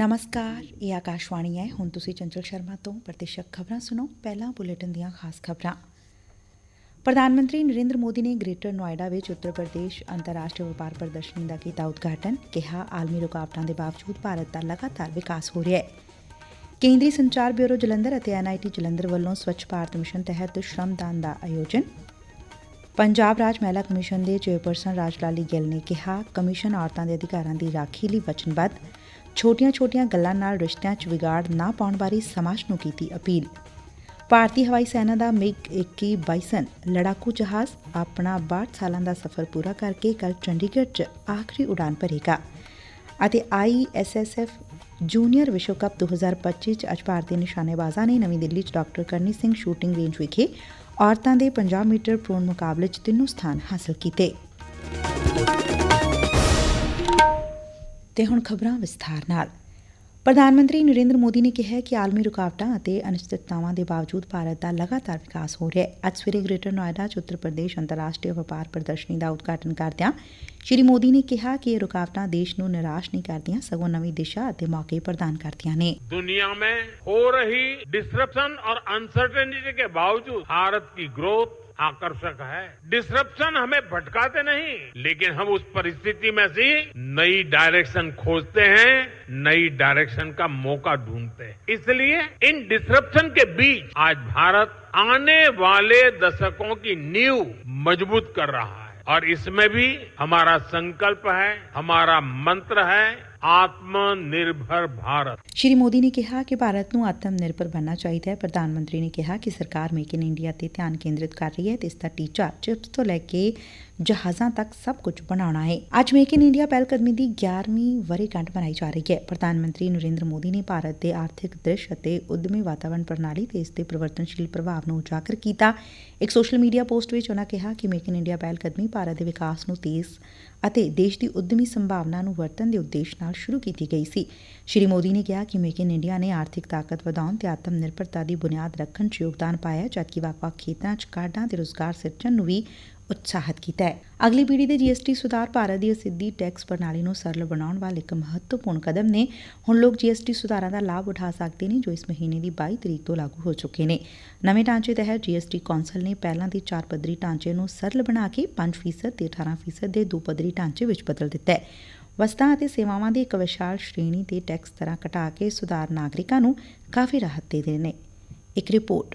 ਨਮਸਕਾਰ, ਇਹ ਆਕਾਸ਼ਵਾਣੀ ਹੈ। ਹੁਣ ਤੁਸੀਂ ਚੰਚਲ ਸ਼ਰਮਾ ਤੋਂ ਪ੍ਰਤੀਸ਼ਕ ਖਬਰਾਂ ਸੁਣੋ। ਪਹਿਲਾਂ ਬੁਲੇਟਿਨ ਦੀਆਂ ਖਾਸ ਖਬਰਾਂ। ਪ੍ਰਧਾਨ ਮੰਤਰੀ ਨਰਿੰਦਰ ਮੋਦੀ ਨੇ ਗ੍ਰੇਟਰ ਨੋਇਡਾ ਵਿੱਚ ਉੱਤਰ ਪ੍ਰਦੇਸ਼ ਅੰਤਰਰਾਸ਼ਟਰੀ ਵਪਾਰ ਪ੍ਰਦਰਸ਼ਨੀ ਦਾ ਕੀਤਾ ਉਦਘਾਟਨ। ਕਿਹਾ, ਆਲਮੀ ਰੁਕਾਵਟਾਂ ਦੇ ਬਾਵਜੂਦ ਭਾਰਤ ਦਾ ਲਗਾਤਾਰ ਵਿਕਾਸ ਹੋ ਰਿਹਾ ਹੈ। ਕੇਂਦਰੀ ਸੰਚਾਰ ਬਿਊਰੋ ਜਲੰਧਰ ਅਤੇ ਐਨਆਈਟੀ ਜਲੰਧਰ ਵੱਲੋਂ ਸਵੱਛ ਭਾਰਤ ਮਿਸ਼ਨ ਤਹਿਤ ਸ਼ਰਮਦਾਨ ਦਾ ਆਯੋਜਨ। ਪੰਜਾਬ ਰਾਜ ਮਹਿਲਾ ਕਮਿਸ਼ਨ ਦੇ ਚੇਅਰਪਰਸਨ ਰਾਜਲਾਲੀ ਗਿੱਲ ਨੇ ਕਿਹਾ, ਕਮਿਸ਼ਨ ਔਰਤਾਂ ਦੇ ਅਧਿਕਾਰਾਂ ਦੀ ਰਾਖੀ ਲਈ ਵਚਨਬੱਧ। ਛੋਟੀਆਂ-ਛੋਟੀਆਂ ਗੱਲਾਂ ਨਾਲ ਰਿਸ਼ਤਿਆਂ 'ਚ ਵਿਗਾੜ ਨਾ ਪਾਉਣ ਬਾਰੇ ਸਮਾਜ ਨੂੰ ਕੀਤੀ ਅਪੀਲ। ਭਾਰਤੀ ਹਵਾਈ ਸੈਨਾ ਦਾ ਮਿਗ 21 ਬਾਈਸਨ, ਲੜਾਕੂ ਜਹਾਜ਼ ਆਪਣਾ 62 ਸਾਲਾਂ ਦਾ ਸਫ਼ਰ ਪੂਰਾ ਕਰਕੇ ਕੱਲ ਚੰਡੀਗੜ੍ਹ 'ਚ ਆਖਰੀ ਉਡਾਨ ਭਰੇਗਾ ਅਤੇ ਆਈਐਸਐਸਐਫ ਜੂਨੀਅਰ ਵਿਸ਼ਵ ਕੱਪ 2025 'ਚ ਅੱਜ ਭਾਰਤੀ ਨਿਸ਼ਾਨੇਬਾਜ਼ਾਂ ਨੇ ਨਵੀਂ ਦਿੱਲੀ 'ਚ ਡਾਕਟਰ ਕਰਨੀ ਸਿੰਘ ਸ਼ੂਟਿੰਗ ਰੇਂਜ ਵਿਖੇ ਔਰਤਾਂ ਦੇ 50 ਮੀਟਰ ਪ੍ਰੋਨ ਮੁਕਾਬਲੇ 'ਚ ਤਿੰਨੋਂ ਸਥਾਨ ਹਾਸਲ ਕੀਤੇ। ਤੇ ਹੁਣ ਖਬਰਾਂ ਵਿਸਥਾਰ ਨਾਲ ਪ੍ਰਧਾਨ ਮੰਤਰੀ ਨਰਿੰਦਰ ਮੋਦੀ ਨੇ ਕਿਹਾ ਹੈ ਕਿ ਆਲਮੀ ਰੁਕਾਵਟਾਂ ਅਤੇ ਅਨਿਸ਼ਚਿਤਤਾਵਾਂ ਦੇ ਬਾਵਜੂਦ ਭਾਰਤ ਦਾ ਲਗਾਤਾਰ ਵਿਕਾਸ ਹੋ ਰਿਹਾ ਹੈ ਅੱਜ ਸਵੇਰੇ ਗ੍ਰੇਟਰ ਨੋਇਡਾ 'ਚ ਉੱਤਰ ਪ੍ਰਦੇਸ਼ ਅੰਤਰਰਾਸ਼ਟਰੀ ਵਪਾਰ ਪ੍ਰਦਰਸ਼ਨੀ ਦਾ ਉਦਘਾਟਨ ਕਰਦਿਆਂ ਸ਼੍ਰੀ ਮੋਦੀ ਨੇ ਕਿਹਾ ਕਿ ਇਹ ਰੁਕਾਵਟਾਂ ਦੇਸ਼ ਨੂੰ ਨਿਰਾਸ਼ ਨਹੀਂ ਕਰਦੀਆਂ ਸਗੋਂ ਨਵੀਂ ਦਿਸ਼ਾ ਅਤੇ ਮੌਕੇ ਪ੍ਰਦਾਨ ਕਰਦੀਆਂ ਨੇ दुनिया में हो रही डिस्ट्रप्शन और अनसर्टेनिटी के बावजूद भारत की ग्रोथ आकर्षक है। डिस्ट्रप्शन हमें भटकाते नहीं, लेकिन हम उस परिस्थिति में से नई डायरेक्शन खोजते हैं, नई डायरेक्शन का मौका ढूंढते हैं। इसलिए इन डिस्ट्रप्शन के बीच आज भारत आने वाले दशकों की नींव मज़बूत कर रहा है। और इसमें भी हमारा संकल्प है, हमारा मंत्र है ਆਤਮਨਿਰਭਰ ਭਾਰਤ ਸ਼੍ਰੀ ਮੋਦੀ ਨੇ ਕਿਹਾ ਕਿ ਭਾਰਤ ਨੂੰ ਆਤਮਨਿਰਭਰ ਬਣਨਾ ਚਾਹੀਦਾ ਹੈ। ਪ੍ਰਧਾਨ ਮੰਤਰੀ ਨੇ ਕਿਹਾ ਕਿ ਸਰਕਾਰ ਮੇਕ ਇਨ ਇੰਡੀਆ ਤੇ ਧਿਆਨ ਕੇਂਦਰਿਤ ਕਰ ਰਹੀ ਹੈ ਤੇ ਇਸ ਦਾ ਟੀਚਾ ਚਿਪਸ ਤੋਂ ਲੈ ਕੇ ਜਹਾਜ਼ਾਂ ਤੱਕ ਸਭ ਕੁਝ ਬਣਾਉਣਾ ਹੈ। ਅੱਜ ਮੇਕ ਇਨ ਇੰਡੀਆ ਪਹਿਲ ਕਦਮੀ ਦੀ 11ਵੀਂ ਵਰੇਗੰਢ ਬਣਾਈ ਜਾ ਰਹੀ ਹੈ। ਪ੍ਰਧਾਨ ਮੰਤਰੀ ਨਰਿੰਦਰ ਮੋਦੀ ਨੇ ਭਾਰਤ ਦੇ ਆਰਥਿਕ ਦ੍ਰਿਸ਼ ਅਤੇ ਉਦਮੀ ਵਾਤਾਵਰਣ ਪ੍ਰਣਾਲੀ ਤੇ ਇਸ ਦੇ ਪਰਿਵਰਤਨਸ਼ੀਲ ਪ੍ਰਭਾਵ ਨੂੰ ਉਜਾਗਰ ਕੀਤਾ। ਇੱਕ ਸੋਸ਼ਲ ਮੀਡੀਆ ਪੋਸਟ ਵਿੱਚ ਉਹਨਾਂ ਕਿਹਾ ਕਿ ਮੇਕ ਇਨ ਇੰਡੀਆ ਪਹਿਲ ਕਦਮੀ ਭਾਰਤ ਦੇ ਵਿਕਾਸ ਨੂੰ ਤੇਜ਼ ਅਤੇ ਦੇਸ਼ ਦੀ ਉਦਮੀ ਸੰਭਾਵਨਾ ਨੂੰ ਵਰਤਣ ਦੇ ਉਦੇਸ਼ ਨਾਲ ਸ਼ੁਰੂ ਕੀਤੀ ਗਈ ਸੀ। ਸ਼੍ਰੀ ਮੋਦੀ ਨੇ ਕਿਹਾ ਕਿ ਮੇਕ ਇਨ ਇੰਡੀਆ ਨੇ ਆਰਥਿਕ ਤਾਕਤ ਵਧਾਉਣ ਤੇ ਆਤਮ ਨਿਰਭਰਤਾ ਦੀ ਬੁਨਿਆਦ ਰੱਖਣ 'ਚ ਯੋਗਦਾਨ ਪਾਇਆ, ਜਦਕਿ ਵੱਖ-ਵੱਖ ਖੇਤਰਾਂ 'ਚ ਕਾਢਾਂ ਤੇ ਰੁਜ਼ਗਾਰ ਸਿਰਜਣ ਨੂੰ ਵੀ ਉਤਸ਼ਾਹਿਤ ਕੀਤਾ ਹੈ। ਅਗਲੀ ਪੀੜ੍ਹੀ ਦੇ ਜੀਐਸਟੀ ਸੁਧਾਰ ਭਾਰਤ ਦੀ ਸਿੱਧੀ ਟੈਕਸ ਪ੍ਰਣਾਲੀ ਨੂੰ ਸਰਲ ਬਣਾਉਣ ਵਾਲ ਇੱਕ ਮਹੱਤਵਪੂਰਨ ਕਦਮ ਨੇ। ਹੁਣ ਲੋਕ ਜੀਐਸਟੀ ਸੁਧਾਰਾਂ ਦਾ ਲਾਭ ਉਠਾ ਸਕਦੇ ਨੇ, ਜੋ ਇਸ ਮਹੀਨੇ ਦੀ 22 ਤਰੀਕ ਤੋਂ ਲਾਗੂ ਹੋ ਚੁੱਕੇ ਨੇ। ਨਵੇਂ ਢਾਂਚੇ ਤਹਿਤ ਜੀਐਸਟੀ ਕੌਂਸਲ ਨੇ ਪਹਿਲਾਂ ਦੇ ਚਾਰ ਪੱਧਰੀ ਢਾਂਚੇ ਨੂੰ ਸਰਲ ਬਣਾ ਕੇ 5% ਤੇ 18% ਦੇ ਦੋ ਪੱਧਰੀ ਢਾਂਚੇ ਵਿੱਚ ਬਦਲ ਦਿੱਤਾ ਹੈ। ਵਸਤਾਂ ਅਤੇ ਸੇਵਾਵਾਂ ਦੀ ਇੱਕ ਵਿਸ਼ਾਲ ਸ਼੍ਰੇਣੀ ਤੇ ਟੈਕਸ ਦਰਾਂ ਘਟਾ ਕੇ ਸੁਧਾਰ ਨਾਗਰਿਕਾਂ ਨੂੰ ਕਾਫੀ ਰਾਹਤ ਦੇ ਰਹੇ ਨੇ। ਇੱਕ ਰਿਪੋਰਟ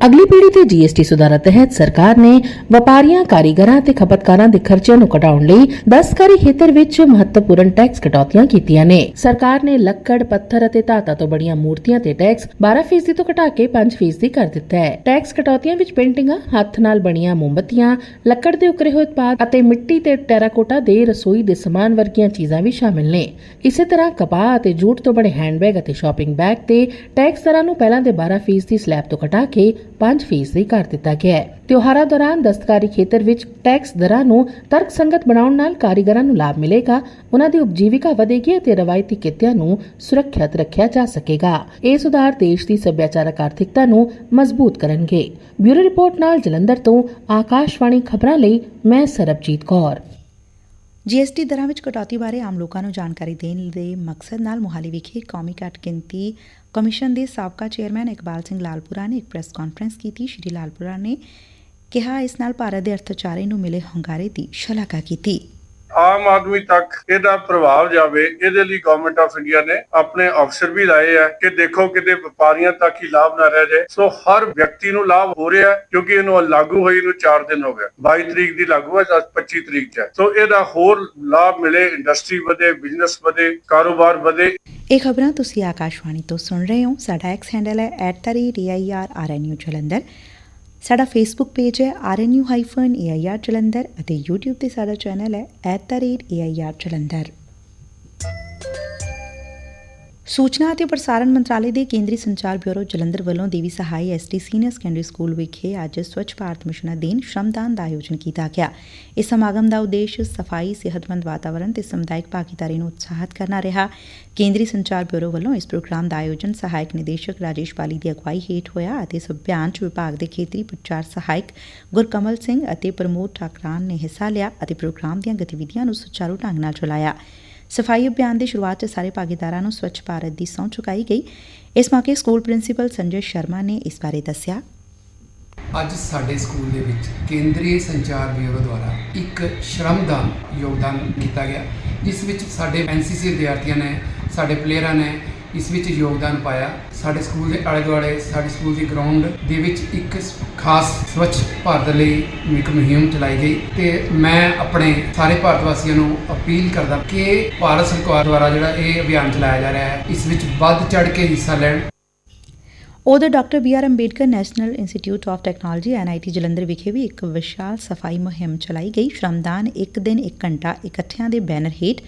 ਅਗਲੀ ਪੀੜ੍ਹੀ ਦੇ ਜੀਐਸਟੀ ਸੁਧਾਰਾਂ ਤਹਿਤ ਸਰਕਾਰ ਨੇ ਵਪਾਰੀਆਂ, ਕਾਰੀਗਰਾਂ ਤੇ ਖਪਤਕਾਰਾਂ ਦੇ ਖਰਚਿਆਂ ਨੂੰ ਘਟਾਉਣ ਲਈ ਦਸਤਕਾਰੀ ਖੇਤਰ ਵਿੱਚ ਮਹੱਤਵਪੂਰਨ ਟੈਕਸ ਕਟੌਤੀਆਂ ਕੀਤੀਆਂ ਨੇ। ਸਰਕਾਰ ਨੇ ਲੱਕੜ, ਪੱਥਰ ਅਤੇ ਧਾਤਾਂ ਤੋਂ ਬਣੀਆਂ ਮੂਰਤੀਆਂ ਤੇ ਟੈਕਸ 12% ਤੋਂ ਘਟਾ ਕੇ 5% ਕਰ ਦਿੱਤਾ ਹੈ। ਟੈਕਸ ਕਟੌਤੀਆਂ ਵਿੱਚ ਪੇਂਟਿੰਗਾਂ, ਹੱਥ ਨਾਲ ਬਣੀਆਂ ਮੋਮਬੱਤੀਆਂ, ਲੱਕੜ ਦੇ ਉਕਰੇ ਹੋਏ ਉਤਪਾਦ ਅਤੇ ਮਿੱਟੀ ਤੇ ਟੈਰਾਕੋਟਾ ਦੇ ਰਸੋਈ ਦੇ ਸਮਾਨ ਵਰਗੀਆਂ ਚੀਜ਼ਾਂ ਵੀ ਸ਼ਾਮਿਲ ਨੇ। ਇਸੇ ਤਰ੍ਹਾਂ ਕਪਾਹ ਅਤੇ ਜੂਟ ਤੋਂ ਬਣੇ ਹੈਂਡਬੈਗ ਅਤੇ ਸ਼ਾਪਿੰਗ ਬੈਗ ਤੇ ਟੈਕਸ ਦਰਾਂ ਨੂੰ ਪਹਿਲਾਂ ਦੇ 12% ਸਲੈਬ ਤੋਂ ਘਟਾ ਕੇ 5% ਕਰ ਦਿੱਤਾ ਗਿਆ ਹੈ। ਤਿਉਹਾਰਾਂ ਦੌਰਾਨ ਦਸਤਕਾਰੀ ਖੇਤਰ ਵਿੱਚ ਟੈਕਸ ਦਰਾਂ ਨੂੰ ਤਰਕਸੰਗਤ ਬਣਾਉਣ ਨਾਲ ਕਾਰੀਗਰਾਂ ਨੂੰ ਲਾਭ ਮਿਲੇਗਾ। ਉਹਨਾਂ ਦੀ ਉਪਜੀਵਿਕਾ ਵਧੇਗੀ ਅਤੇ ਰਵਾਇਤੀ ਕਿੱਤਿਆਂ ਨੂੰ ਸੁਰੱਖਿਅਤ ਰੱਖਿਆ ਜਾ ਸਕੇਗਾ। ਇਹ ਸੁਧਾਰ ਦੇਸ਼ ਦੀ ਸੱਭਿਆਚਾਰਕ ਆਰਥਿਕਤਾ ਨੂੰ ਮਜ਼ਬੂਤ ਕਰਨਗੇ। ਬਿਊਰੋ ਰਿਪੋਰਟ ਨਾਲ ਜਲੰਧਰ ਤੋਂ ਆਕਾਸ਼ਵਾਣੀ ਖਬਰਾਂ ਲਈ ਮੈਂ ਸਰਬਜੀਤ ਕੌਰ। ਜੀਐਸਟੀ ਦਰਾਂ ਵਿੱਚ ਕਟੌਤੀ ਬਾਰੇ ਆਮ ਲੋਕਾਂ ਨੂੰ ਜਾਣਕਾਰੀ ਦੇਣ ਦੇ ਮਕਸਦ ਨਾਲ ਮੁਹਾਲੀ ਵਿਖੇ ਕੌਮੀ ਘੱਟ ਗਿਣਤੀ ਕਮਿਸ਼ਨ ਦੇ ਸਾਬਕਾ ਚੇਅਰਮੈਨ ਇਕਬਾਲ ਸਿੰਘ ਲਾਲਪੁਰਾ ਨੇ ਇੱਕ ਪ੍ਰੈਸ ਕਾਨਫਰੰਸ ਕੀਤੀ। ਸ਼੍ਰੀ ਲਾਲਪੁਰਾ ਨੇ ਕਿਹਾ, ਇਸ ਨਾਲ ਭਾਰਤ ਦੇ ਅਰਥਚਾਰੇ ਨੂੰ ਮਿਲੇ ਹੁੰਗਾਰੇ ਦੀ ਸ਼ਲਾਘਾ ਕੀਤੀ। ਆਮ ਆਦਮੀ ਤੱਕ ਇਹਦਾ ਪ੍ਰਭਾਵ ਜਾਵੇ, ਇਹਦੇ ਲਈ ਗਵਰਨਮੈਂਟ ਆਫ ਇੰਡੀਆ ਨੇ ਆਪਣੇ ਅਫਸਰ ਵੀ ਲਾਏ ਆ ਕਿ ਦੇਖੋ ਕਿਤੇ ਵਪਾਰੀਆਂ ਤੱਕ ਹੀ ਲਾਭ ਨਾ ਰਹਿ ਜਾਏ। ਸੋ ਹਰ ਵਿਅਕਤੀ ਨੂੰ ਲਾਭ ਹੋ ਰਿਹਾ ਕਿਉਂਕਿ ਇਹਨੂੰ ਲਾਗੂ ਹੋਈ ਨੂੰ 4 ਦਿਨ ਹੋ ਗਏ। 22 ਤਰੀਕ ਦੀ ਲਾਗੂ ਹੈ 25 ਤਰੀਕ ਚ ਸੋ ਇਹਦਾ ਹੋਰ ਲਾਭ ਮਿਲੇ ਇੰਡਸਟਰੀ ਵਧੇ ਬਿਜ਼ਨਸ ਵਧੇ, ਕਾਰੋਬਾਰ ਵਧੇ। ਇਹ ਖਬਰਾਂ ਤੁਸੀਂ ਆਕਾਸ਼ਵਾਣੀ ਤੋਂ ਸੁਣ ਰਹੇ ਹੋ। ਸਾਡਾ ਐਕਸ ਹੈਂਡਲ ਹੈ @reirrnu ਜਲੰਧਰ। ਸਾਡਾ ਫੇਸਬੁੱਕ ਪੇਜ ਹੈ rnu-air ਜਲੰਧਰ ਅਤੇ YouTube ਤੇ ਸਾਡਾ ਚੈਨਲ ਹੈ @air ਜਲੰਧਰ। ਸੂਚਨਾ ਅਤੇ ਪ੍ਰਸਾਰਣ ਮੰਤਰਾਲੇ ਦੇ ਕੇਂਦਰੀ ਸੰਚਾਰ ਬਿਊਰੋ ਜਲੰਧਰ ਵੱਲੋਂ ਦੇਵੀ ਸਹਾਈ ਐਸਟੀ ਸੀਨੀਅਰ ਸੈਕੰਡਰੀ ਸਕੂਲ ਵਿਖੇ ਅੱਜ ਸਵੱਛ ਭਾਰਤ ਮਿਸ਼ਨ ਅਧੀਨ ਸ਼ਰਮਦਾਨ ਦਾ ਆਯੋਜਨ ਕੀਤਾ ਗਿਆ। ਇਸ ਸਮਾਗਮ ਦਾ ਉਦੇਸ਼ ਸਫ਼ਾਈ, ਸਿਹਤਮੰਦ ਵਾਤਾਵਰਣ ਤੇ ਸਮੁਦਾਇਕ ਭਾਗੀਦਾਰੀ ਨੂੰ ਉਤਸ਼ਾਹਿਤ ਕਰਨਾ ਰਿਹਾ। ਕੇਂਦਰੀ ਸੰਚਾਰ ਬਿਊਰੋ ਵੱਲੋਂ ਇਸ ਪ੍ਰੋਗਰਾਮ ਦਾ ਆਯੋਜਨ ਸਹਾਇਕ ਨਿਦੇਸ਼ਕ ਰਾਜੇਸ਼ ਬਾਲੀ ਦੀ ਅਗਵਾਈ ਹੇਠ ਹੋਇਆ ਅਤੇ ਇਸ ਅਭਿਆਨ 'ਚ ਵਿਭਾਗ ਦੇ ਖੇਤਰੀ ਪ੍ਰਚਾਰ ਸਹਾਇਕ ਗੁਰਕਮਲ ਸਿੰਘ ਅਤੇ ਪ੍ਰਮੋਦ ਠਾਕਰਾਨ ਨੇ ਹਿੱਸਾ ਲਿਆ ਅਤੇ ਪ੍ਰੋਗਰਾਮ ਦੀਆਂ ਗਤੀਵਿਧੀਆਂ ਨੂੰ ਸੁਚਾਰੂ ਢੰਗ ਨਾਲ ਚਲਾਇਆ। ਸਫ਼ਾਈ ਅਭਿਆਨ ਦੀ ਸ਼ੁਰੂਆਤ 'ਚ ਸਾਰੇ ਭਾਗੀਦਾਰਾਂ ਨੂੰ ਸਵੱਛ ਭਾਰਤ ਦੀ ਸਹੁੰ ਚੁਕਾਈ ਗਈ। ਇਸ ਮੌਕੇ ਸਕੂਲ ਪ੍ਰਿੰਸੀਪਲ ਸੰਜੇ ਸ਼ਰਮਾ ਨੇ ਇਸ ਬਾਰੇ ਦੱਸਿਆ। ਅੱਜ ਸਾਡੇ ਸਕੂਲ ਦੇ ਵਿੱਚ ਕੇਂਦਰੀ ਸੰਚਾਰ ਬਿਊਰੋ ਦੁਆਰਾ ਇੱਕ ਸ਼ਰਮਦਾਨ ਯੋਗਦਾਨ ਕੀਤਾ ਗਿਆ, ਜਿਸ ਵਿੱਚ ਸਾਡੇ ਐਨਸੀਸੀ ਵਿਦਿਆਰਥੀਆਂ ਨੇ, ਸਾਡੇ ਪਲੇਅਰਾਂ ਨੇ ਇਸ ਵਿੱਚ ਯੋਗਦਾਨ ਪਾਇਆ। ਸਾਡੇ ਸਕੂਲ ਦੇ ਆਲੇ ਦੁਆਲੇ, ਸਾਡੇ ਸਕੂਲ ਦੀ ਗਰਾਊਂਡ ਦੇ ਵਿੱਚ ਇੱਕ ਖਾਸ ਸਵੱਛ ਭਾਰਤ ਲਈ ਇੱਕ ਮੁਹਿੰਮ ਚਲਾਈ ਗਈ ਤੇ ਮੈਂ ਆਪਣੇ ਸਾਰੇ ਭਾਰਤ ਵਾਸੀਆਂ ਨੂੰ ਅਪੀਲ ਕਰਦਾ ਕਿ ਭਾਰਤ ਸਰਕਾਰ ਦੁਆਰਾ ਜਿਹੜਾ ਇਹ ਅਭਿਆਨ ਚਲਾਇਆ ਜਾ ਰਿਹਾ ਹੈ, ਇਸ ਵਿੱਚ ਵੱਧ ਚੜ ਕੇ ਹਿੱਸਾ ਲੈਣ। ਉਧਰ doctor B R Ambedkar National Institute of Technology NIT Jalandhar ਵਿਖੇ ਵੀ ਇੱਕ ਵਿਸ਼ਾਲ ਸਫ਼ਾਈ ਮੁਹਿੰਮ ਚਲਾਈ ਗਈ। ਸ਼ਰਮਦਾਨ ਇੱਕ ਦਿਨ ਇੱਕ ਘੰਟਾ ਇਕੱਠਿਆਂ ਦੇ ਬੈਨਰ ਹੇਠ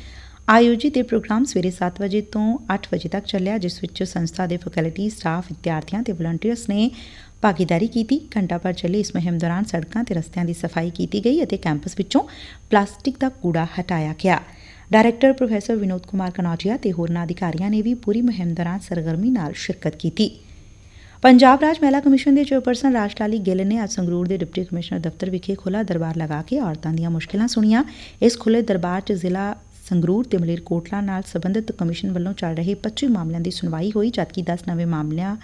ਆਯੋਜਿਤ ਇਹ ਪ੍ਰੋਗਰਾਮ ਸਵੇਰੇ 7 ਵਜੇ ਤੋਂ 8 ਵਜੇ ਤੱਕ ਚੱਲਿਆ, ਜਿਸ ਵਿੱਚ ਸੰਸਥਾ ਦੇ ਫੈਕਲਟੀ, ਸਟਾਫ, ਵਿਦਿਆਰਥੀਆਂ ਤੇ ਵਲੰਟੀਅਰਸ ਨੇ ਭਾਗੀਦਾਰੀ ਕੀਤੀ। ਘੰਟਾ ਭਰ ਚੱਲੇ ਇਸ ਮੁਹਿੰਮ ਦੌਰਾਨ ਸੜਕਾਂ ਤੇ ਰਸਤਿਆਂ ਦੀ ਸਫ਼ਾਈ ਕੀਤੀ ਗਈ ਅਤੇ ਕੈਂਪਸ ਵਿੱਚੋਂ ਪਲਾਸਟਿਕ ਦਾ ਕੂੜਾ ਹਟਾਇਆ ਗਿਆ। ਡਾਇਰੈਕਟਰ ਪ੍ਰੋਫੈਸਰ ਵਿਨੋਦ ਕੁਮਾਰ ਕਨੌਜੀਆ ਤੇ ਹੋਰਨਾਂ ਅਧਿਕਾਰੀਆਂ ਨੇ ਵੀ ਪੂਰੀ ਮੁਹਿੰਮ ਦੌਰਾਨ ਸਰਗਰਮੀ ਨਾਲ ਸ਼ਿਰਕਤ ਕੀਤੀ। ਪੰਜਾਬ ਰਾਜ ਮਹਿਲਾ ਕਮਿਸ਼ਨ ਦੇ ਚੇਅਰਪਰਸਨ ਰਾਜਟਾਲੀ ਗਿੱਲ ਨੇ ਅੱਜ ਸੰਗਰੂਰ ਦੇ ਡਿਪਟੀ ਕਮਿਸ਼ਨਰ ਦਫ਼ਤਰ ਵਿਖੇ ਖੁੱਲਾ ਦਰਬਾਰ ਲਗਾ ਕੇ ਔਰਤਾਂ ਦੀਆਂ ਮੁਸ਼ਕਿਲਾਂ ਸੁਣੀਆਂ। ਇਸ ਖੁੱਲੇ ਦਰਬਾਰ 'ਚ ਜ਼ਿਲ੍ਹਾ ਸੰਗਰੂਰ ਤੇ ਮਲੇਰਕੋਟਲਾ ਨਾਲ ਸਬੰਧਤ ਕਮਿਸ਼ਨ ਵੱਲੋਂ ਚੱਲ ਰਹੇ 25 ਮਾਮਲਿਆਂ ਦੀ ਸੁਣਵਾਈ ਹੋਈ, ਜਦਕਿ 10 ਨਵੇਂ ਮਾਮਲਿਆਂ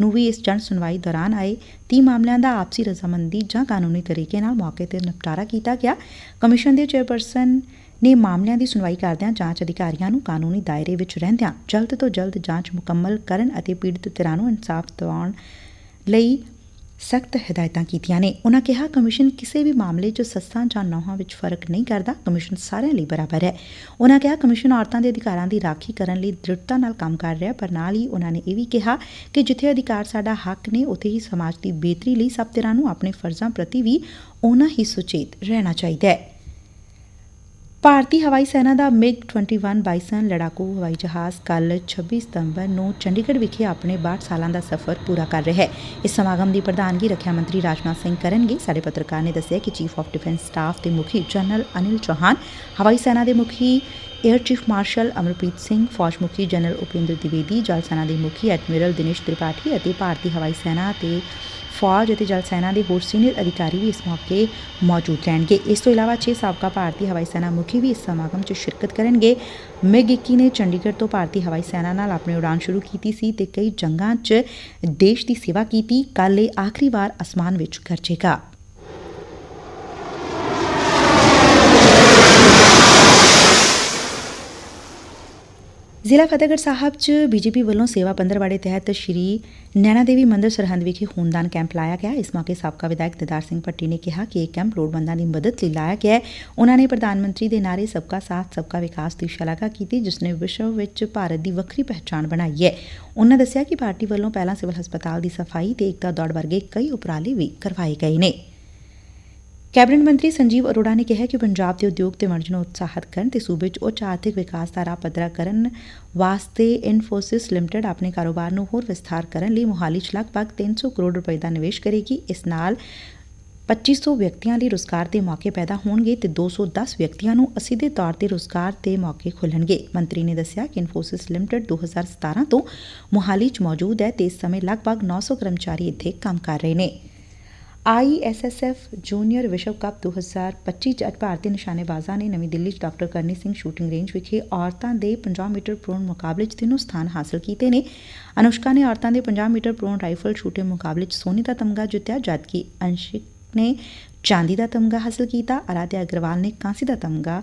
ਨੂੰ ਵੀ ਇਸ ਜਨ ਸੁਣਵਾਈ ਦੌਰਾਨ ਆਏ। 30 ਮਾਮਲਿਆਂ ਦਾ ਆਪਸੀ ਰਜ਼ਾਮੰਦੀ ਜਾਂ ਕਾਨੂੰਨੀ ਤਰੀਕੇ ਨਾਲ ਮੌਕੇ ਤੇ ਨਿਪਟਾਰਾ ਕੀਤਾ ਗਿਆ। ਕਮਿਸ਼ਨ ਦੇ ਚੇਅਰਪਰਸਨ ਨੇ ਮਾਮਲਿਆਂ ਦੀ ਸੁਣਵਾਈ ਕਰਦਿਆਂ ਜਾਂਚ ਅਧਿਕਾਰੀਆਂ ਨੂੰ ਕਾਨੂੰਨੀ ਦਾਇਰੇ ਵਿੱਚ ਰਹਿੰਦਿਆਂ ਜਲਦ ਤੋਂ ਜਲਦ ਜਾਂਚ ਮੁਕੰਮਲ ਕਰਨ ਅਤੇ ਪੀੜਤ ਧਿਰਾਂ ਨੂੰ ਇਨਸਾਫ ਦਿਵਾਉਣ ਲਈ ਸਖਤ ਹਦਾਇਤਾਂ ਕੀਤੀਆਂ ਨੇ। ਉਨ੍ਹਾਂ ਕਿਹਾ, ਕਮਿਸ਼ਨ ਕਿਸੇ ਵੀ ਮਾਮਲੇ 'ਚ ਸੱਸਾਂ ਜਾਂ ਨੌਹਾਂ ਵਿੱਚ ਫ਼ਰਕ ਨਹੀਂ ਕਰਦਾ। ਕਮਿਸ਼ਨ ਸਾਰਿਆਂ ਲਈ ਬਰਾਬਰ ਹੈ। ਉਨ੍ਹਾਂ ਕਿਹਾ, ਕਮਿਸ਼ਨ ਔਰਤਾਂ ਦੇ ਅਧਿਕਾਰਾਂ ਦੀ ਰਾਖੀ ਕਰਨ ਲਈ ਦ੍ਰਿੜਤਾ ਨਾਲ ਕੰਮ ਕਰ ਰਿਹਾ ਪਰ ਨਾਲ ਹੀ ਉਨ੍ਹਾਂ ਨੇ ਇਹ ਵੀ ਕਿਹਾ ਕਿ ਜਿੱਥੇ ਅਧਿਕਾਰ ਸਾਡਾ ਹੱਕ ਨੇ, ਉੱਥੇ ਹੀ ਸਮਾਜ ਦੀ ਬਿਹਤਰੀ ਲਈ ਸਭ ਧਿਰਾਂ ਨੂੰ ਆਪਣੇ ਫਰਜ਼ਾਂ ਪ੍ਰਤੀ ਵੀ ਓਨਾ ਹੀ ਸੁਚੇਤ ਰਹਿਣਾ ਚਾਹੀਦਾ ਹੈ। ਭਾਰਤੀ ਹਵਾਈ ਸੈਨਾ ਦਾ ਮਿਗ 21 ਬਾਈਸਨ ਲੜਾਕੂ ਹਵਾਈ ਜਹਾਜ਼ ਕੱਲ 26 ਸਤੰਬਰ ਨੂੰ ਚੰਡੀਗੜ੍ਹ ਵਿਖੇ ਆਪਣੇ 62 ਸਾਲਾਂ ਦਾ ਸਫ਼ਰ ਪੂਰਾ ਕਰ ਰਿਹਾ ਹੈ। ਇਸ ਸਮਾਗਮ ਦੀ ਪ੍ਰਧਾਨਗੀ ਰੱਖਿਆ ਮੰਤਰੀ ਰਾਜਨਾਥ ਸਿੰਘ ਕਰਨਗੇ। ਸਾਡੇ ਪੱਤਰਕਾਰ ਨੇ ਦੱਸਿਆ ਕਿ ਚੀਫ ਆਫ ਡਿਫੈਂਸ ਸਟਾਫ ਦੇ ਮੁਖੀ ਜਨਰਲ ਅਨਿਲ ਚੌਹਾਨ, ਹਵਾਈ ਸੈਨਾ ਦੇ ਮੁਖੀ air chief marshal Amarpreet Singh, ਫੌਜ ਮੁਖੀ ਜਨਰਲ ਉਪਿੰਦਰ ਦਿਵੇਦੀ, ਜਲ ਸੈਨਾ ਦੇ ਮੁਖੀ ਐਡਮਿਰਲ ਦਿਨੇਸ਼ ਤ੍ਰਿਪਾਠੀ ਅਤੇ ਭਾਰਤੀ ਹਵਾਈ ਸੈਨਾ ਤੇ ਫੌਜ ਅਤੇ ਜਲ ਸੈਨਾ ਦੇ ਹੋਰ ਸੀਨੀਅਰ ਅਧਿਕਾਰੀ ਵੀ ਇਸ ਮੌਕੇ ਮੌਜੂਦ ਰਹਿਣਗੇ। ਇਸ ਤੋਂ ਇਲਾਵਾ 6 ਸਾਬਕਾ ਭਾਰਤੀ ਹਵਾਈ ਸੈਨਾ ਮੁਖੀ ਵੀ ਇਸ ਸਮਾਗਮ 'ਚ ਸ਼ਿਰਕਤ ਕਰਨਗੇ। ਮਿਗ 21 ਨੇ ਚੰਡੀਗੜ੍ਹ ਤੋਂ ਭਾਰਤੀ ਹਵਾਈ ਸੈਨਾ ਨਾਲ ਆਪਣੀ ਉਡਾਨ ਸ਼ੁਰੂ ਕੀਤੀ ਸੀ ਤੇ ਕਈ ਜੰਗਾਂ 'ਚ ਦੇਸ਼ ਦੀ ਸੇਵਾ ਕੀਤੀ। ਕੱਲ ਇਹ ਆਖਰੀ ਵਾਰ ਅਸਮਾਨ ਵਿੱਚ ਗਰਜੇਗਾ। ਜ਼ਿਲ੍ਹਾ ਫਤਿਹਗੜ੍ਹ ਸਾਹਿਬ 'ਚ ਬੀਜੇਪੀ ਵੱਲੋਂ ਸੇਵਾ ਪੰਦਰਵਾੜੇ ਤਹਿਤ ਸ਼੍ਰੀ ਨੈਣਾ ਦੇਵੀ ਮੰਦਿਰ ਸਰਹੰਦ ਵਿਖੇ ਖੂਨਦਾਨ ਕੈਂਪ ਲਾਇਆ ਗਿਆ। ਇਸ ਮੌਕੇ ਸਾਬਕਾ ਵਿਧਾਇਕ ਦਦਾਰ ਸਿੰਘ ਭੱਟੀ ਨੇ ਕਿਹਾ ਕਿ ਇਹ ਕੈਂਪ ਲੋੜਵੰਦਾਂ ਦੀ ਮਦਦ ਲਈ ਲਾਇਆ ਗਿਆ ਹੈ। ਉਹਨਾਂ ਨੇ ਪ੍ਰਧਾਨ ਮੰਤਰੀ ਦੇ ਨਾਰੇ ਸਬਕਾ ਸਾਥ, ਸਬਕਾ ਵਿਕਾਸ ਦੀ ਸ਼ਲਾਘਾ ਕੀਤੀ, ਜਿਸ ਨੇ ਵਿਸ਼ਵ ਵਿੱਚ ਭਾਰਤ ਦੀ ਵੱਖਰੀ ਪਹਿਚਾਣ ਬਣਾਈ ਹੈ। ਉਹਨਾਂ ਦੱਸਿਆ ਕਿ ਪਾਰਟੀ ਵੱਲੋਂ ਪਹਿਲਾਂ ਸਿਵਲ ਹਸਪਤਾਲ ਦੀ ਸਫ਼ਾਈ ਤੇ ਏਕਤਾ ਦੌੜ ਵਰਗੇ ਕਈ ਉਪਰਾਲੇ ਵੀ ਕਰਵਾਏ ਗਏ ਨੇ। ਕੈਬਨਿਟ ਮੰਤਰੀ ਸੰਜੀਵ ਅਰੋੜਾ ਨੇ ਕਿਹਾ ਕਿ ਪੰਜਾਬ ਦੇ ਉਦਯੋਗ ਤੇ ਵਣਜ ਨੂੰ ਉਤਸ਼ਾਹਿਤ ਕਰਨ ਤੇ ਸੂਬੇ 'ਚ ਉੱਚ ਆਰਥਿਕ ਵਿਕਾਸ ਦਾ ਰਾਹ ਪੱਧਰਾ ਕਰਨ ਵਾਸਤੇ ਇਨਫੋਸਿਸ ਲਿਮਟਿਡ ਆਪਣੇ ਕਾਰੋਬਾਰ ਨੂੰ ਹੋਰ ਵਿਸਥਾਰ ਕਰਨ ਲਈ ਮੁਹਾਲੀ 'ਚ ਲਗਭਗ 300 ਕਰੋੜ ਰੁਪਏ ਦਾ ਨਿਵੇਸ਼ ਕਰੇਗੀ। ਇਸ ਨਾਲ 2500 ਵਿਅਕਤੀਆਂ ਲਈ ਰੋਜ਼ਗਾਰ ਦੇ ਮੌਕੇ ਪੈਦਾ ਹੋਣਗੇ ਤੇ 210 ਵਿਅਕਤੀਆਂ ਨੂੰ ਅਸਿੱਧੇ ਤੌਰ ਤੇ ਰੋਜ਼ਗਾਰ ਦੇ ਮੌਕੇ ਖੁੱਲਣਗੇ ਮੰਤਰੀ ਨੇ ਦੱਸਿਆ ਕਿ ਇਨਫੋਸਿਸ ਲਿਮਟਿਡ 2017 ਤੋਂ ਮੁਹਾਲੀ 'ਚ ਮੌਜੂਦ ਹੈ ਤੇ ਇਸ ਸਮੇਂ ਲਗਭਗ 900 ਕਰਮਚਾਰੀ ਇੱਥੇ ਕੰਮ ਕਰ ਰਹੇ ਨੇ। ਆਈਐਸਐਸਐਫ ਜੂਨੀਅਰ ਵਿਸ਼ਵ ਕੱਪ 2025 ਚ ਅੱਜ ਭਾਰਤੀ ਨਿਸ਼ਾਨੇਬਾਜ਼ਾਂ ਨੇ ਨਵੀਂ ਦਿੱਲੀ 'ਚ ਡਾਕਟਰ ਕਰਨੀ ਸਿੰਘ ਸ਼ੂਟਿੰਗ ਰੇਂਜ ਵਿਖੇ ਔਰਤਾਂ ਦੇ 50 ਮੀਟਰ ਪ੍ਰੋਨ ਮੁਕਾਬਲੇ 'ਚ ਤਿੰਨੋਂ ਸਥਾਨ ਹਾਸਲ ਕੀਤੇ ਨੇ। ਅਨੁਸ਼ਕਾ ਨੇ ਔਰਤਾਂ ਦੇ 50 ਮੀਟਰ ਪ੍ਰੋਨ ਰਾਈਫਲ ਸ਼ੂਟਿੰਗ ਮੁਕਾਬਲੇ 'ਚ ਸੋਨੇ ਦਾ ਤਮਗਾ ਜਿੱਤਿਆ, ਜਦਕਿ ਅੰਸ਼ਿਕ ਨੇ ਚਾਂਦੀ ਦਾ ਤਮਗਾ ਹਾਸਲ ਕੀਤਾ। ਅਰਾਧਿਆ ਅਗਰਵਾਲ ਨੇ ਕਾਂਸੀ ਦਾ ਤਮਗਾ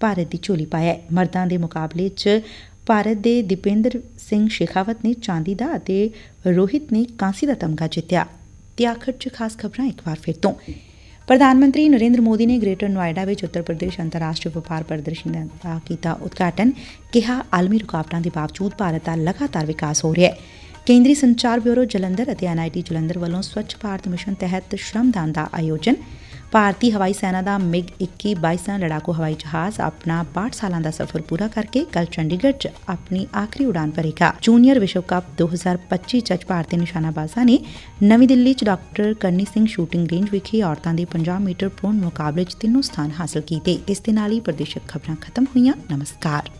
ਭਾਰਤ ਦੀ ਝੋਲੀ ਪਾਇਆ ਮਰਦਾਂ ਦੇ ਮੁਕਾਬਲੇ 'ਚ ਭਾਰਤ ਦੇ ਦੀਪੇਂਦਰ ਸਿੰਘ ਸ਼ੇਖਾਵਤ ਨੇ ਚਾਂਦੀ ਦਾ ਅਤੇ ਰੋਹਿਤ ਨੇ ਕਾਂਸੀ ਦਾ ਤਮਗਾ ਜਿੱਤਿਆ। ਤੇ ਆਖਰ 'ਚ ਖਾਸ ਖਬਰਾਂ ਇੱਕ ਵਾਰ ਫਿਰ ਤੋਂ। ਪ੍ਰਧਾਨ ਮੰਤਰੀ ਨਰਿੰਦਰ ਮੋਦੀ ਨੇ ਗ੍ਰੇਟਰ ਨੋਇਡਾ ਵਿੱਚ ਉੱਤਰ ਪ੍ਰਦੇਸ਼ ਅੰਤਰਰਾਸ਼ਟਰੀ ਵਪਾਰ ਪ੍ਰਦਰਸ਼ਨੀ ਦਾ ਕੀਤਾ ਉਦਘਾਟਨ, ਕਿਹਾ ਆਲਮੀ ਰੁਕਾਵਟਾਂ ਦੇ ਬਾਵਜੂਦ ਭਾਰਤ ਦਾ ਲਗਾਤਾਰ ਵਿਕਾਸ ਹੋ ਰਿਹਾ ਹੈ। ਕੇਂਦਰੀ ਸੰਚਾਰ ਬਿਊਰੋ ਜਲੰਧਰ ਅਤੇ ਐਨਆਈਟੀ ਜਲੰਧਰ ਵੱਲੋਂ ਸਵੱਛ ਭਾਰਤ ਮਿਸ਼ਨ ਤਹਿਤ ਸ਼ਰਮਦਾਨ ਦਾ ਆਯੋਜਨ ਭਾਰਤੀ ਹਵਾਈ ਸੈਨਾ ਦਾ ਮਿਗ 21 ਬਾਈਸਾਂ ਲੜਾਕੂ ਹਵਾਈ ਜਹਾਜ਼ ਆਪਣਾ 62 ਸਾਲਾਂ ਦਾ ਸਫ਼ਰ ਪੂਰਾ ਕਰਕੇ ਕੱਲ ਚੰਡੀਗੜ੍ਹ 'ਚ ਆਪਣੀ ਆਖਰੀ ਉਡਾਨ ਭਰੇਗਾ। ਜੂਨੀਅਰ ਵਿਸ਼ਵ ਕੱਪ 2025 'ਚ ਅੱਜ ਭਾਰਤੀ ਨਿਸ਼ਾਨਾਬਾਜ਼ਾਂ ਨੇ ਨਵੀਂ ਦਿੱਲੀ 'ਚ ਡਾਕਟਰ ਕਰਨੀ ਸਿੰਘ ਸ਼ੂਟਿੰਗ ਰੇਂਜ ਵਿਖੇ ਔਰਤਾਂ ਦੇ 50 ਮੀਟਰ ਪ੍ਰੋਨ ਮੁਕਾਬਲੇ 'ਚ ਤਿੰਨੋਂ ਸਥਾਨ ਹਾਸਲ ਕੀਤੇ। ਇਸ ਦੇ ਨਾਲ ਹੀ ਪ੍ਰਦੇਸ਼ਕ ਖਬਰਾਂ ਖਤਮ ਹੋਈਆਂ। ਨਮਸਕਾਰ।